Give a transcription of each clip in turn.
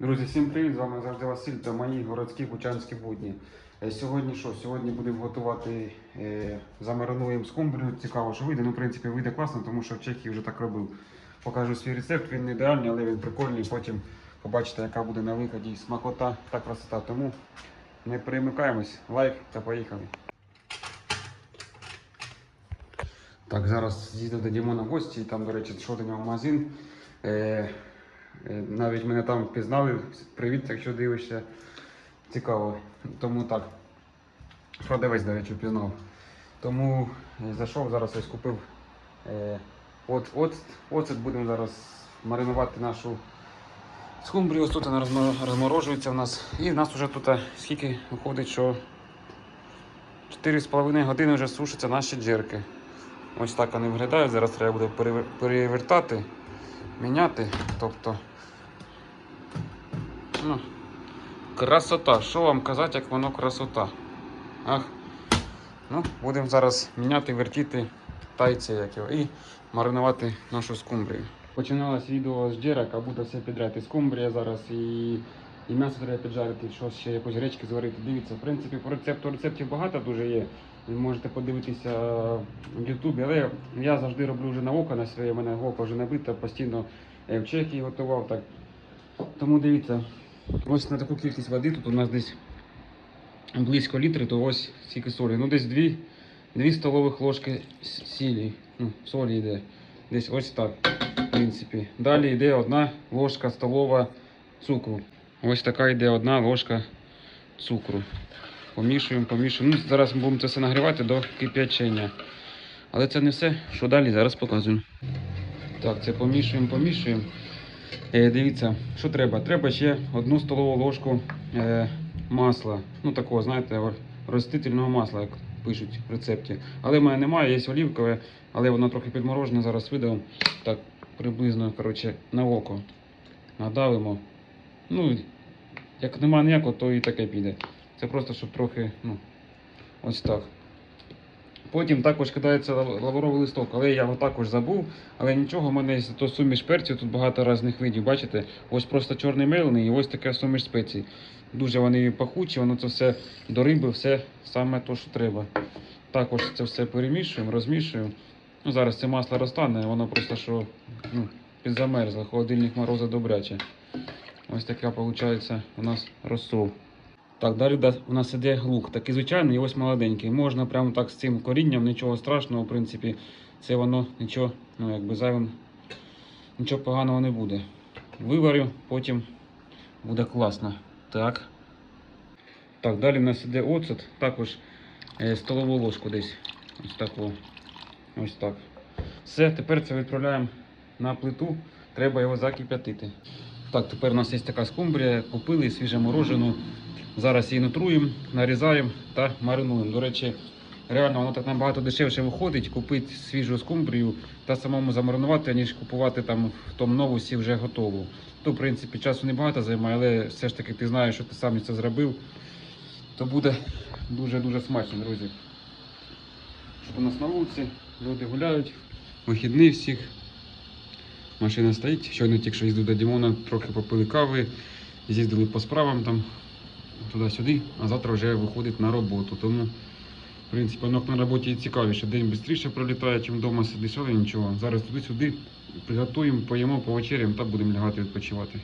Друзі, всім привіт! З вами завжди Василь та мої городські бучанські будні. Е, Сьогодні що? Сьогодні будемо готувати, е, замаринуємо скумбрію. Цікаво, що вийде. Ну, в принципі, вийде класно, тому що в Чехії вже так робив. Покажу свій рецепт, він не ідеальний, але він прикольний. Потім побачите, яка буде на виході смакота та красота. Тому не перемикаємось. Лайк та поїхали. Так, зараз їздив до Дімона в гості, там, до речі, йшов до нього магазин. Е, Навіть мене там впізнали. Привіт, якщо дивишся. Цікаво. Тому так. Продавець, до речі, впізнав. Тому е, зайшов, зараз ось купив е, от, оцет. Оцет будемо зараз маринувати нашу скумбрію. Ось тут вона розморожується в нас. І в нас вже тут е, скільки виходить, що 4,5 години вже сушаться наші джерки. Ось так вони виглядають. Зараз треба буде перевертати, міняти. Тобто Ну, красота. Що вам казати, як воно красота? Ах. Ну, будемо зараз міняти, вертіти тайці як його, і маринувати нашу скумбрію. Починалось відео з а буде все підряд. І скумбрія зараз, і, і м'ясо треба піджарити, щось ще якось гречки зварити. Дивіться, в принципі, по рецепту рецептів багато дуже є. Ви можете подивитися в Ютубі, але я завжди роблю вже на око на своє, у мене око вже набите, постійно е, в Чехії готував так. Тому дивіться, ось на таку кількість води, тут у нас десь близько літри, то ось скільки солі. Ну десь 2, 2 столових ложки сілі. Ну, солі йде. Десь ось так, в принципі. Далі йде одна ложка столова цукру. Ось така йде одна ложка цукру. Помішуємо, помішуємо. Ну, зараз ми будемо це все нагрівати до кип'ячення. Але це не все. Що далі? Зараз показую. Так, це помішуємо, помішуємо. Е, дивіться, що треба? Треба ще одну столову ложку е, масла. Ну такого, знаєте, ростительного масла, як пишуть в рецепті. Але в мене немає, є олівкове, але воно трохи підморожене, зараз видав. Так, приблизно коротше, на око. Надавимо. Ну, як немає ніякого, то і таке піде. Це просто, щоб трохи, ну, ось так. Потім також кидається лавровий листок, але я його також забув. Але нічого, в мене то суміш перців, тут багато різних видів. Бачите? Ось просто чорний мелений і ось така суміш спецій. Дуже вони пахучі, воно це все до риби, все саме то, що треба. Також це все перемішуємо, розмішуємо. Ну, зараз це масло розтане, воно просто що ну, підзамерзло, холодильник морози добряче. Ось така виходить у нас розсол. Так, далі да- у нас іде лук. Такий звичайний і ось молоденький. Можна прямо так з цим корінням, нічого страшного, в принципі, це воно нічого, ну якби зайвим, нічого поганого не буде. Виварю, потім буде класно. Так. Так, далі в нас іде оцет, також е, столову ложку десь. Ось так. Ось так. Все, тепер це відправляємо на плиту. Треба його закип'ятити. Так, тепер у нас є така скумбрія, купили свіже морожену. Зараз її нутруємо, нарізаємо та маринуємо. До речі, реально воно так набагато дешевше виходить купити свіжу скумбрію та самому замаринувати, ніж купувати там в тому новусі вже готову. То, в принципі, часу небагато займає, але все ж таки ти знаєш, що ти сам це зробив, то буде дуже-дуже смачно, друзі. Що у нас на вулиці, люди гуляють, вихідний всіх. Машина стоїть. Щойно тільки що їздив до Дімона, трохи попили кави, з'їздили по справам там туди-сюди, а завтра вже виходить на роботу. Тому, в принципі, воно на роботі і цікавіше. День швидше пролітає, ніж вдома сидиш, але нічого. Зараз туди-сюди приготуємо, поїмо, повечеряємо та будемо лягати відпочивати.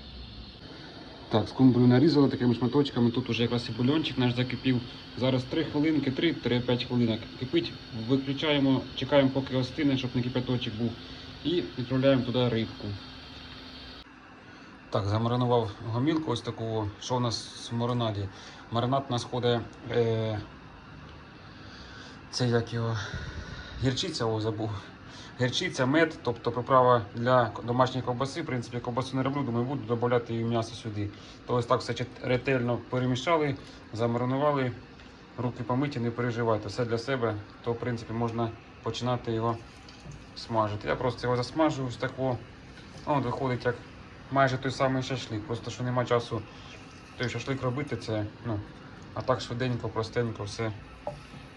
Так, скумбрію нарізали такими шматочками. Тут вже якраз і бульончик наш закипів. Зараз 3 хвилинки, 3-5 хвилинок кипить. Виключаємо, чекаємо, поки остине, щоб не кипяточок був. І відправляємо туди рибку. Так, замаринував гомілку ось таку. Що у нас в маринаді? Маринад у нас ходить. Е, це як його. Гірчиця, о, забув. Гірчиця, мед, тобто приправа для домашньої ковбаси. В принципі, ковбасу не роблю, думаю, буду додати і м'ясо сюди. То ось так все ретельно перемішали, замаринували, руки помиті, не переживайте. Все для себе, то в принципі можна починати його смажити. Я просто його засмажую ось тако. От виходить як майже той самий шашлик. Просто що нема часу той шашлик робити, це, ну, а так швиденько, простенько, все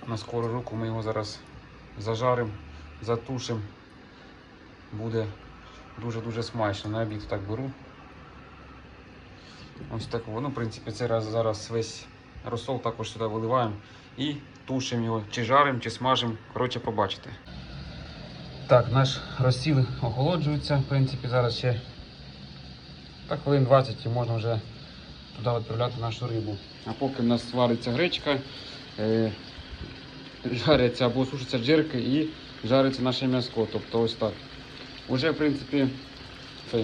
на скору руку. Ми його зараз зажаримо, затушимо. Буде дуже-дуже смачно. На обід так беру. Ось так воно, в принципі, це раз зараз весь розсол також сюди виливаємо і тушимо його, чи жаримо, чи смажимо. Коротше, побачите. Так, наш розсіл охолоджується, в принципі, зараз ще так, хвилин 20 і можна вже туди відправляти нашу рибу. А поки в нас свариться гречка, е, жаряться або сушаться джерки і жариться наше м'яско. Тобто ось так. Уже, в принципі, цей.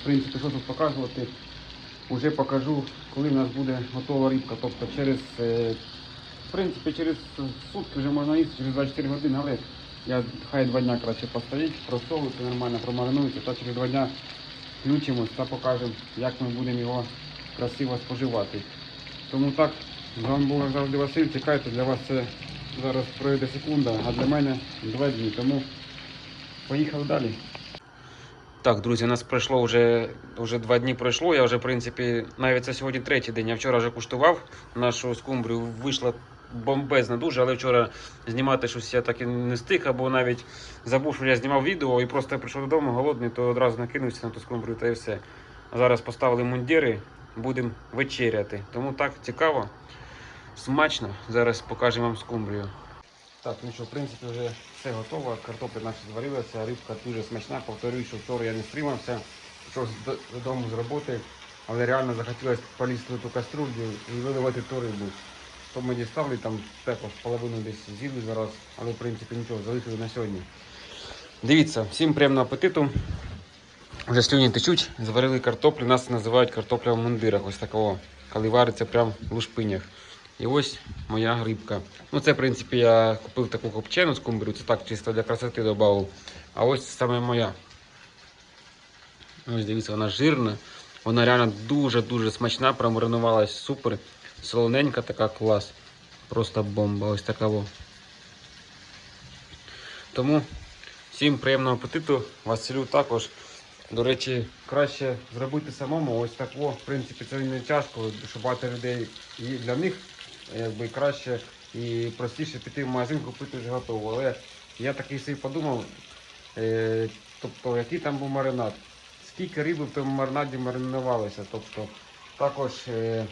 В принципі, що тут показувати? Уже покажу, коли в нас буде готова рибка. Тобто через, е, в принципі, через сутки вже можна їсти, через 24 години, але я хай два дня краще постоїть, просолиться нормально, промаринується, та через два дня включимось та покажемо, як ми будемо його красиво споживати. Тому так, з вами був завжди Василь, чекайте, для вас це зараз пройде секунда, а для мене два дні. Тому поїхали далі. Так, друзі, у нас пройшло вже, вже два дні пройшло. Я вже, в принципі, навіть це сьогодні третій день. Я вчора вже куштував нашу скумбрію. Вийшла бомбезна дуже, але вчора знімати щось я так і не встиг, або навіть забув, що я знімав відео і просто прийшов додому голодний, то одразу накинувся на ту скумбрію та і все. Зараз поставили мундіри, будемо вечеряти. Тому так цікаво, смачно. Зараз покажемо вам скумбрію. Так, ну що, в принципі, вже все готово. Картопля наша зварилася, рибка дуже смачна. Повторюю, що вчора я не стримався, пішов додому з роботи, але реально захотілося полізти в ту каструлю і виливати ту рибу. То ми дістали там тепло половину десь з'їли зараз, але в принципі нічого, залишили на сьогодні. Дивіться, всім приємного апетиту. Вже слюні течуть, зварили картоплю, нас називають картопля в мундирах, ось такого, коли вариться прямо в лушпинях. І ось моя грибка. Ну це, в принципі, я купив таку копчену скумбрію, це так чисто для красоти додав. А ось саме моя. Ось дивіться, вона жирна. Вона реально дуже-дуже смачна, промаринувалась супер. Солоненька така клас. Просто бомба, ось така. Тому всім приємного апетиту. Василю також. До речі, краще зробити самому. Ось так, о, в принципі, це не тяжко, що багато людей і для них якби краще і простіше піти в магазин, купити вже готово. Але я такий собі подумав, е, тобто, який там був маринад, скільки риби в тому маринаді маринувалося. Тобто, також е,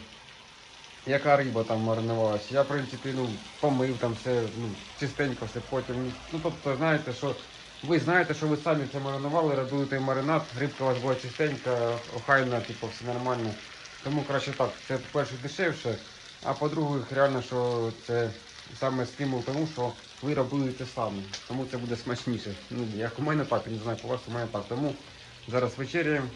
яка риба там маринувалася. Я, в принципі, ну, помив там все, ну, чистенько все потім. Ну, тобто, знаєте, що ви знаєте, що ви самі це маринували, той маринад, рибка у вас була чистенька, охайна, типу, все нормально. Тому краще так. Це по-перше дешевше, а по-друге, реально, що це саме стимул тому, що ви робили це самі. Тому це буде смачніше. Ну, як у мене так, не знаю, по вас у мене так. Тому зараз вечеряємо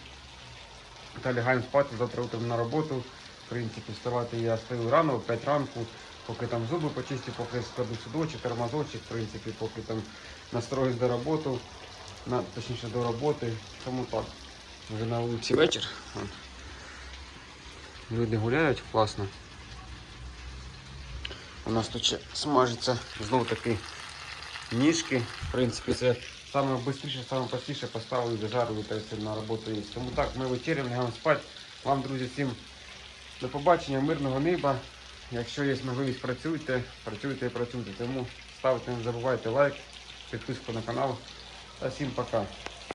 та лягаємо спати, завтра утром на роботу. В принципі, вставати я стою рано, о 5 ранку, поки там зуби почистю, поки складу судочок, тормозочок, в принципі, поки там настроюсь до роботи, на, точніше до роботи. Тому так. Вже на вулиці вечір. Люди гуляють класно. У нас тут ще смажиться знову таки ніжки. В принципі, це саме швидше, саме простіше поставили, дожарили та все на роботу є. Тому так, ми вечеряємо, лягаємо спати. Вам, друзі, всім до побачення, мирного неба. Якщо є можливість, працюйте, працюйте і працюйте. Тому ставте, не забувайте лайк, підписку на канал. Та всім пока.